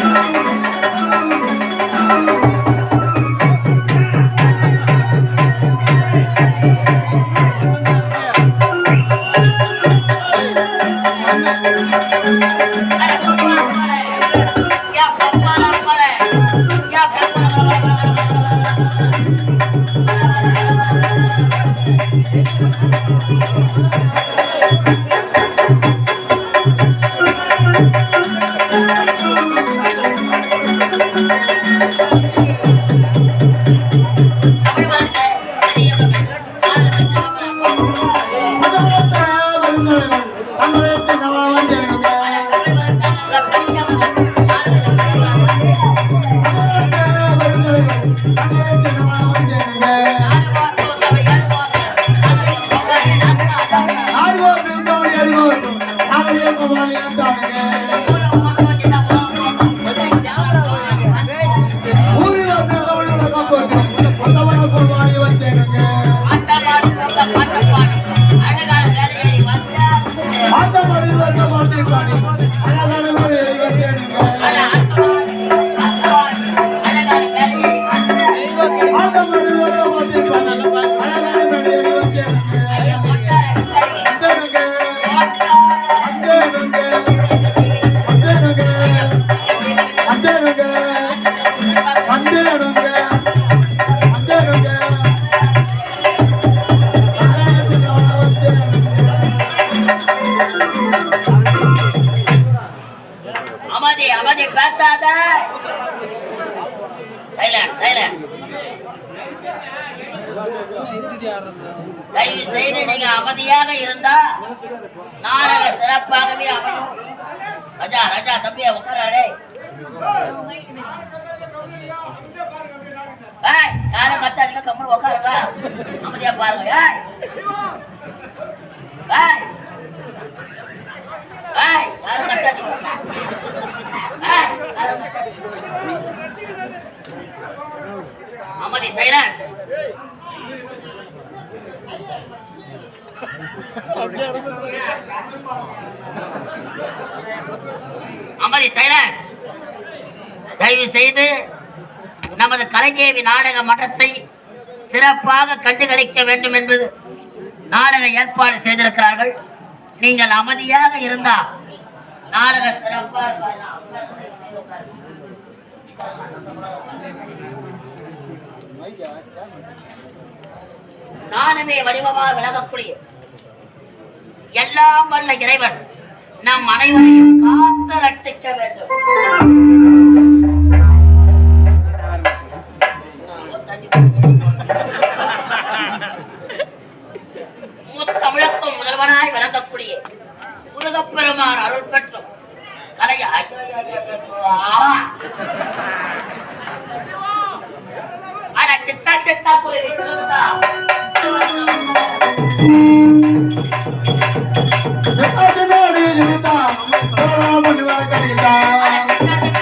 அமைதி அமைதி சைலண்ட் அமைதி தயவு செய்து நமது கலைஜேவி நாடக மன்றத்தை சிறப்பாக கண்டுகளிக்க வேண்டும் என்பது நாடக ஏற்பாடு செய்திருக்கிறார்கள். நீங்கள் அமைதியாக இருந்தால் நாடக சிறப்பாக நானுமே வடிவமாக விலகக்கூடிய எல்லாம் வல்ல இறைவன் நம் அனைவரையும் காத்து ரட்சிக்க வேண்டும். முத்தமிழக்கும் முதல்வனாய் விளங்கக்கூடிய முருகப்பெருமான் அருள் பெற்றும் கலைய ஐயோ, ஐயோ, ஐயோ, ஐயோ, ஆ. அட சித்தா சித்தா போய் வைக்கிறதா எந்த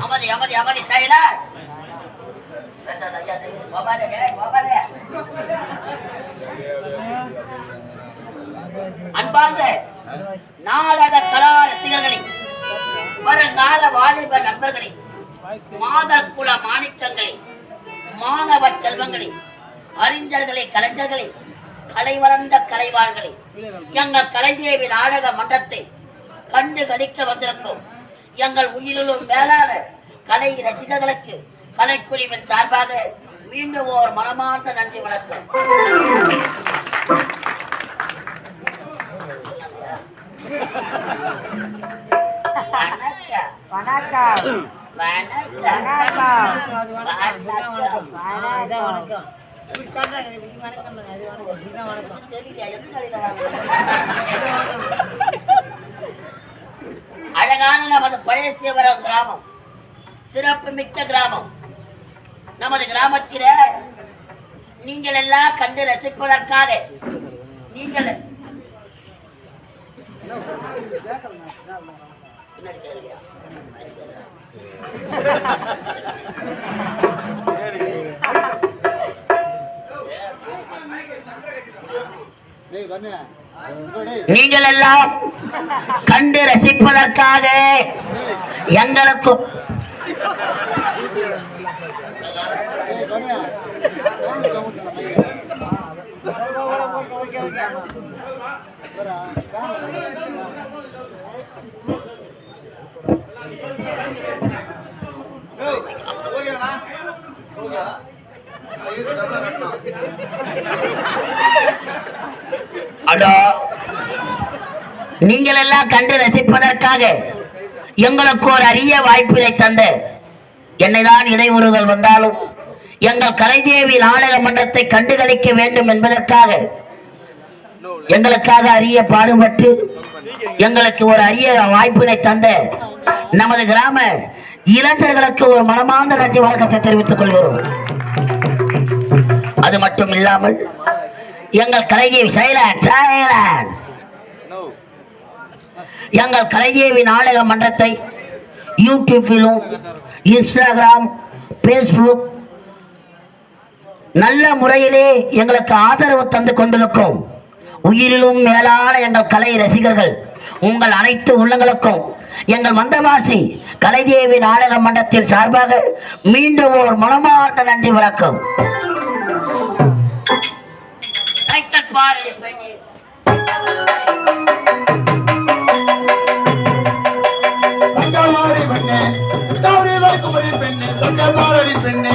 அமைதி அமைதி அமைதி செயலர் அன்பார்ந்த நாடக கலா ரசிகர்களே வருங்கால வாலிப நண்பர்களே மாதர் குல மாணிக்கங்களே மாணவ செல்வங்களே அறிஞர்களே கலைஞர்களே கலை வளர்ந்த கலைவான்களே எங்கள் கலைதேவி நாடக மன்றத்தை கண்டு கழிக்க வந்திருக்கும். எங்கள் உயிரிலும் மேலான கலை ரசிகர்களுக்கு கலைக்குழுவின் சார்பாக மீண்டும் ஓர் மனமார்ந்த நன்றி வணக்கம். வணக்கம். வணக்கம். வணக்கம். வணக்கம். தெரியல, எந்த? அழகான நமது பழைய சிவரம் கிராமம் சிறப்பு மிக்க கிராமம் நமது கிராமத்தில நீங்கள் எல்லாம் கண்டு ரசிப்பதற்காக நீங்கள் நீ கேளுங்கயா. நீங்கள் எல்லாம் கண்டு ரசிப்பதற்காக எங்களுக்கும் ஓகேண்ணா ஓகே அடோ. நீங்கள் எல்லாம் கண்டு ரசிப்பதற்காக எங்களுக்கு ஒரு அரிய வாய்ப்பினை தந்த என்னைதான் இடையூறுகள் வந்தாலும் எங்கள் கலைதேவி நாடக மன்றத்தை கண்டுகளிக்க வேண்டும் என்பதற்காக எங்களுக்காக அரிய பாடுபட்டு எங்களுக்கு ஒரு அரிய வாய்ப்பினை தந்த நமது கிராம இளைஞர்களுக்கு ஒரு மனமார்ந்த நன்றி வணக்கத்தை தெரிவித்துக் கொள்கிறோம். அது மட்டும் இல்லாமல் எங்கள் கலைஜீவி சைலண்ட் சைலன். எங்கள் கலைஜீவி நாடக மன்றத்தை யூடியூப்பிலும் இன்ஸ்டாகிராம் ஃபேஸ்புக் நல்ல முறையிலே எங்களுக்கு ஆதரவு தந்து கொண்டிருக்கும். உயிரிலும் மேலான எங்கள் கலை ரசிகர்கள் உங்கள் அனைத்து உள்ளங்களுக்கும் எங்கள் மந்தவாசி கலைதேவி நாடக மன்றத்தின் சார்பாக மீண்டும் ஒரு மனமார்ந்த நன்றி வணக்கம். சைக்கிள் பாரு பெண்ணே. சங்கமாடி பெண்ணே பெண்ணே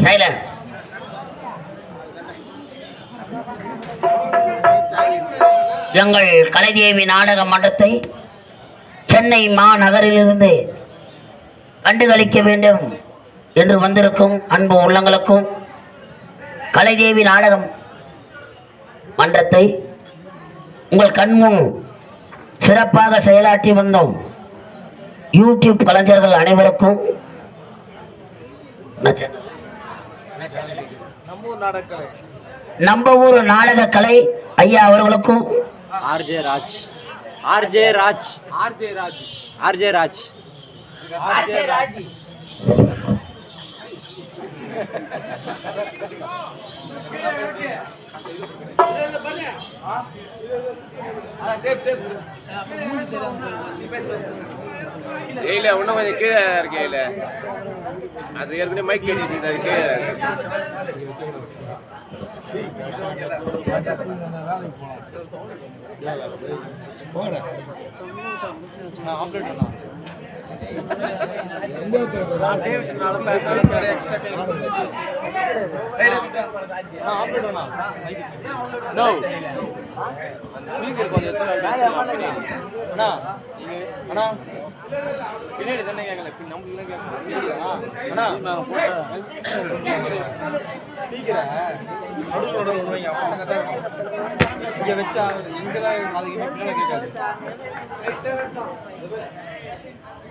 சைலன் எங்கள் கலைதேவி நாடக மன்றத்தை சென்னை மாநகரிலிருந்து கண்டுகளிக்க வேண்டும் என்று வந்திருக்கும் அன்பு உள்ளங்களுக்கும் கலைதேவி நாடகம் மன்றத்தை உங்கள் கண்முன் சிறப்பாக செயலாற்றி வந்தோம் யூடியூப் கலைஞர்கள் அனைவருக்கும் என்ன? நம்ம ஊர் நாடக கலை ஐயா அவர்களுக்கும். RJ Raj. RJ Raj. RJ Raj. RJ Raj. RJ Raj. இல்ல இன்னும் கொஞ்சம் கீழே இருக்கு இல்ல அது ஏற்கனவே மைக் கட்டி வச்சிருந்தது அது கீழே நோ ஸ்பீக்கர் கொஞ்சம் எடுத்து வச்சிடலாம் பின்னாடி. அண்ணா இங்க வச்சா பின்னாடி தானே கேட்கல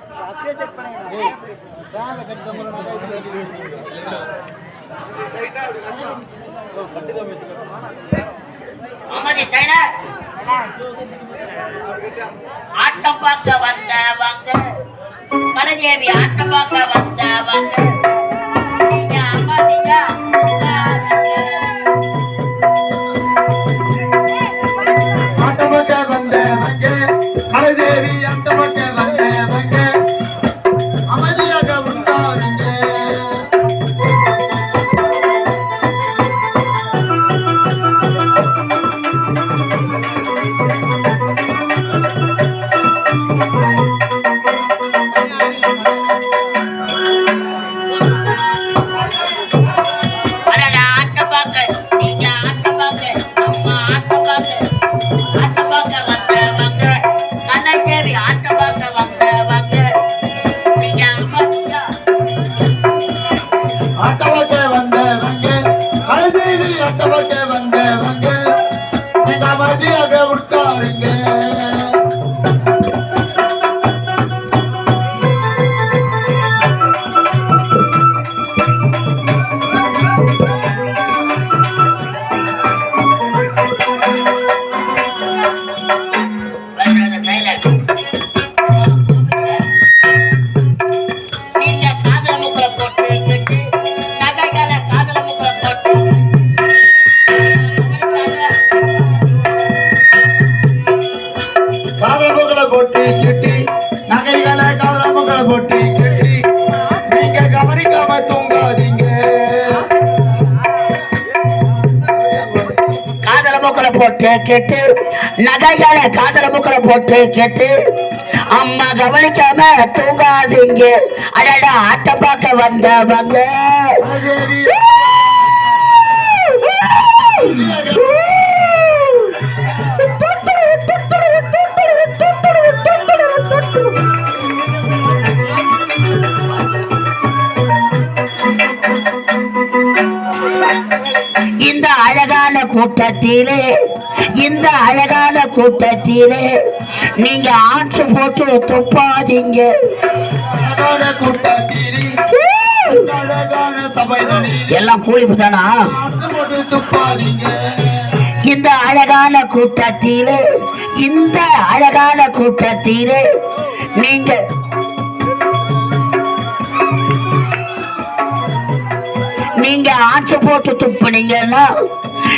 அப்படியே கேட்கல பண்ணுங்க நான் ஸ்பீக்கரை நடுவோட வைங்க. இங்க ஆட்டம் பார்க்க வந்தவங்க கலதேவி ஆட்டம் பார்க்க வந்தவங்க நீங்க அமதியா போட்டு கேட்டு. நகைகளை காதல முக்கல போட்டு கேட்டு. அம்மா கவனிக்காம தூங்காதீங்க அடடா ஆட்ட பார்க்க வந்தவங்க வந்த இந்த அழகான கூட்டத்திலே இந்த அழகான கூட்டத்திலே நீங்க ஆட்சி போட்டு துப்பாதீங்க. அழகான எல்லாம் கூலிப்பு தானா இந்த அழகான கூட்டத்திலே இந்த அழகான கூட்டத்திலே நீங்க நீங்க ஆட்சி போட்டு துப்புனீங்கன்னா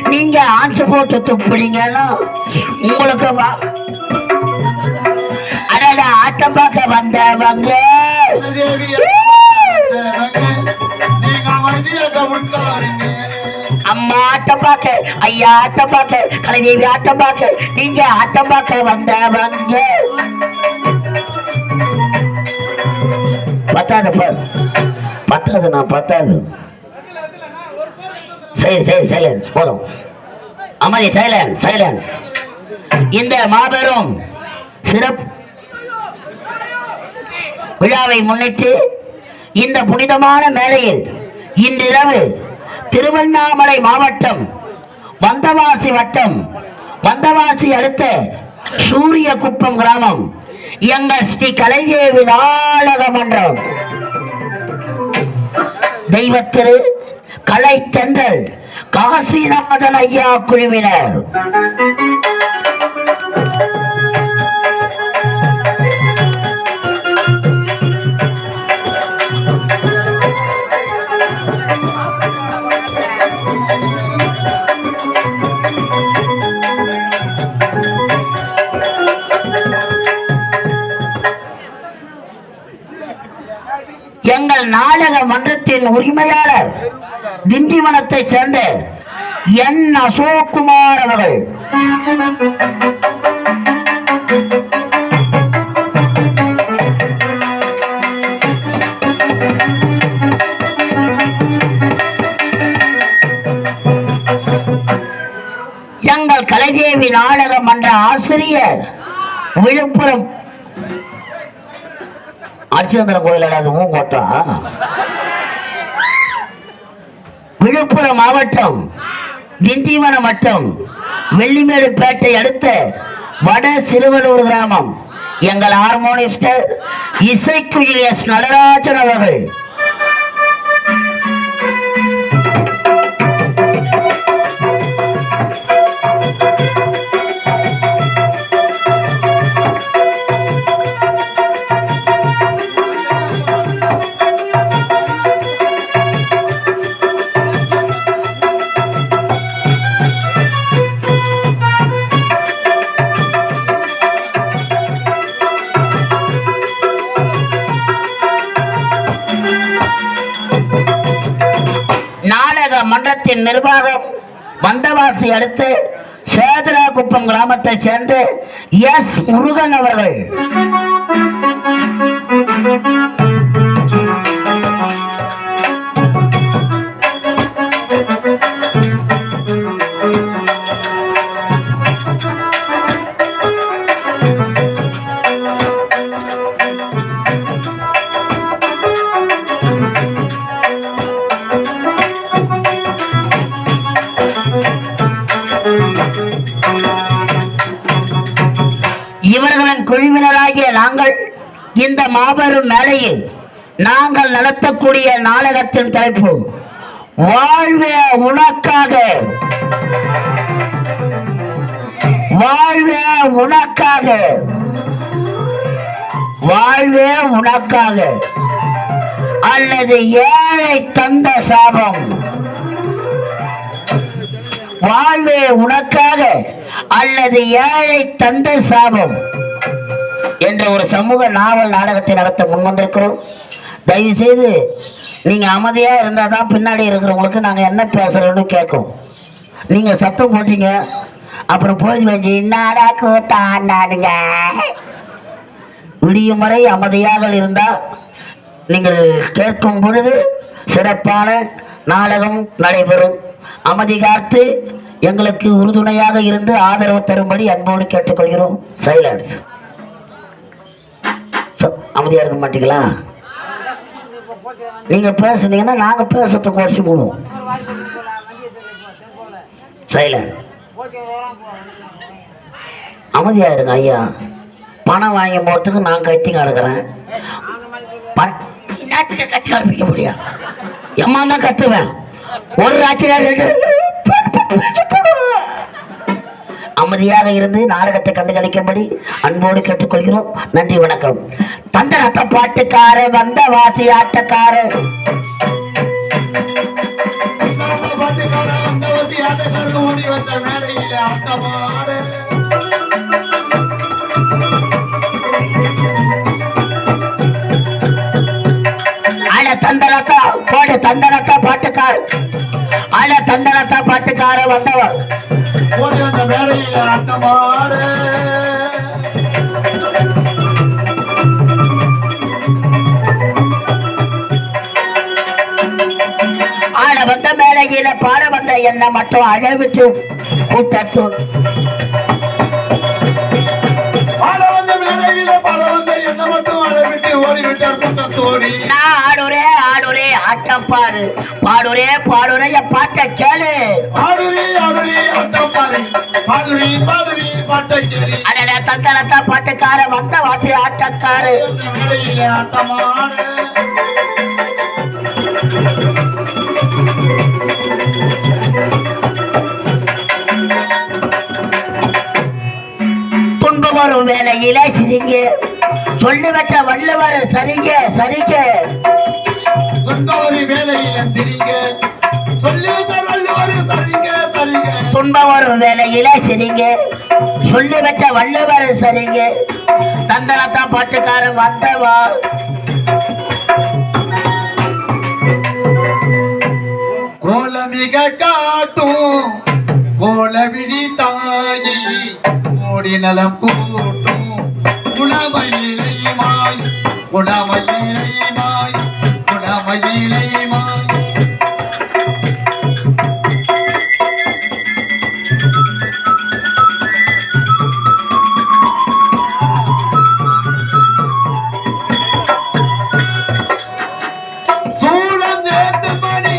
நீங்க ஆட்சி போட்டு துப்புறீங்கன்னா உங்களுக்கு வா. அடடா ஆட்டம் பார்க்க வந்தவங்க கலைதேவி அம்மா ஆட்டம் பார்க்க ஐயா ஆட்டம் பார்க்க கலைதேவி ஆட்டம் பார்க்க நீங்க ஆட்டம் பார்க்க வந்தவங்க பத்தாது பத்தாது நான் பத்தாது. சரி சரி சைலன்ஸ் போதும் அமைதி சைலன்ஸ் சைலன்ஸ் இந்த மாபெரும் சிறப்பு விழாவை முன்னிட்டு இந்த புனிதமான மேடையில் இன்றிரவு திருவண்ணாமலை மாவட்டம் வந்தவாசி வட்டம் வந்தவாசி அடுத்த சூரியகுப்பம் கிராமம் எங்கள் ஸ்ரீ கலைதேவி நாடக மன்றம். தெய்வத்திரு கலை தென்றல் காசிநாதன் ஐயா குழுவினர். எங்கள் நாடக மன்றத்தின் உரிமையாளர் திண்டிவனத்தை சேர்ந்த என் அசோக்குமார் அவர்கள். எங்கள் கலைதேவி நாடக மன்ற ஆசிரியர் விழுப்புரம். அச்சந்திரன் கோயில் அது ஊங்கோட்டா? விழுப்புரம் மாவட்டம் திண்டிவனம் வட்டம் வெள்ளிமேடு பேட்டை அடுத்த வட சிறுவலூர் கிராமம். எங்கள் ஹார்மோனிஸ்டர் இசைக்குயில் எஸ் நடராஜன் அவர்கள். மன்றத்தின் நிர்வாகம் வந்தவாசி அடுத்து சேதராகுப்பம் கிராமத்தை சேர்ந்த எஸ் முருகன் அவர்கள். இந்த மாபெரும் மேடையில் நாங்கள் நடத்தக்கூடிய நாடகத்தின் தலைப்பு வாழ்வே உனக்காக. வாழ்வே உனக்காக. வாழ்வே உனக்காக. அல்லது ஏழை தந்த சாபம். வாழ்வே உனக்காக. அல்லது ஏழை தந்த சாபம். என்ற ஒரு சமூக நாவல் நாடகத்தை நடத்த முன்வந்திருக்கிறோம். தயவு செய்து நீங்க அமைதியா இருந்தால் தான் பின்னாடி இருக்கிறவங்களுக்கு நாங்க என்ன பேசுறோம்னு கேட்கும். நீங்க சத்தம் போட்டீங்க. அப்புறம் பொழுது வச்சு என்னடா கூத்தாண்டானுங்க விடியும் வரை அமைதியாக இருந்தால் நீங்கள் கேட்கும் பொழுது சிறப்பான நாடகம் நடைபெறும். அமைதி காத்து எங்களுக்கு உறுதுணையாக இருந்து ஆதரவு தரும்படி அன்போடு கேட்டுக்கொள்கிறோம். சைலன்ஸ் அமைதியாக இருக்க மாட்டீங்களா? நீங்கள் பேசுனீங்கன்னா நாங்கள் பேசுறத குறைச்சி போடுவோம். சைலண்ட் அமைதியாக இருங்க ஐயா. பணம் வாங்கி போகிறதுக்கு நான் கத்தி கிடக்குறேன். நாட்டுக்கு கத்தி காண்பிக்க முடியா? எம்மா தான் கத்துவேன். ஒரு ராத்திரி அமைதியாக இருந்து நாடகத்தை கண்டுகளிக்கும்படி அன்போடு கேட்டுக்கொள்கிறோம். நன்றி வணக்கம். தந்தரத்த பாட்டுக்கார வந்த வாசி ஆட்டக்கார வந்த அட தந்தரத்தா போடு தந்தரத்தா பாட்டுக்கார அட தந்தரத்தா பாட்டுக்கார வந்தவன் ஓடி வந்த மேடையில ஆட்டமாடு. பாட வந்த என்ன மட்டும் அழவிட்டு கூட்டத்து பாட வந்த மேடையில பாட வந்த என்ன மட்டும் கூட்டத்தோடி நான் ஆட்டம் பாரு பாடுரே பாடுரே என் பாட்டை கேளு. ஆடுரி ஆடுரி ஆட்டம் பாரு பாடுரி பாடுரி பாட்டை கேளு. அடட தந்தனத்தா பாட்டுக்கார வந்த வாசி ஆட்டக்காரு. ஆட்டமாடு. வரும் வேலையிலே சிரிங்க. சொல்லி வச்ச வள்ளுவர் சரிங்க சரிங்க. சொந்தவரி வேலையில சிரிங்க. சொல்லி வந்த வள்ளுவர் சரிங்க சரிங்க. துன்பம் வரும் வேலையிலே சிரிங்க. சொல்லி வச்ச வள்ளுவர் சரிங்க. தந்தனத்தா பாட்டுக்காரன் வந்தவா? கோலமிக காட்டும் கோலவிழி தாயி கோடி நலம் கூட்டும். குணமயிலை மாய் குணமயிலை மாய் குணமயிலை மாய் சூளம் ஏத்து மணி